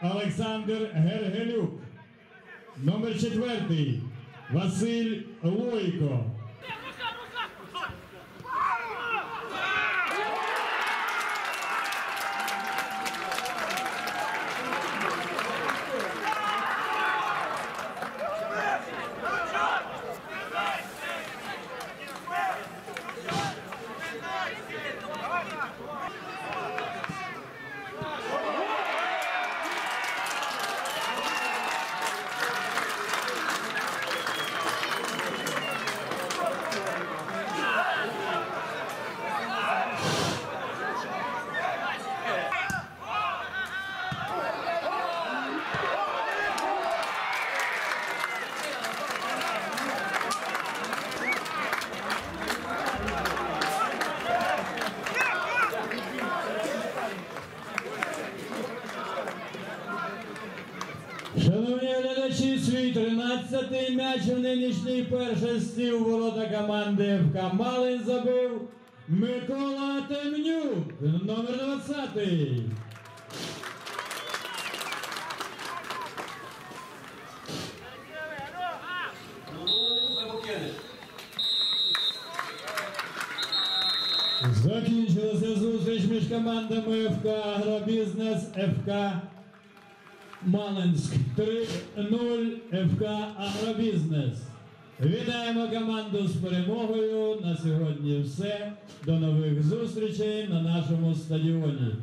Олександр Гергелюк. Номер четвертий Василь Лойко. Шановні глядачі, свій 13-й м'яч в нинішній першості у ворота команди ФК Малин забив Микола Темнюк, номер 20. Закінчилася зустріч між командами ФК Агробізнес, ФК Малинськ 3-0 ФК Агробізнес. Вітаємо команду з перемогою. На сьогодні все. До нових зустрічей на нашому стадіоні.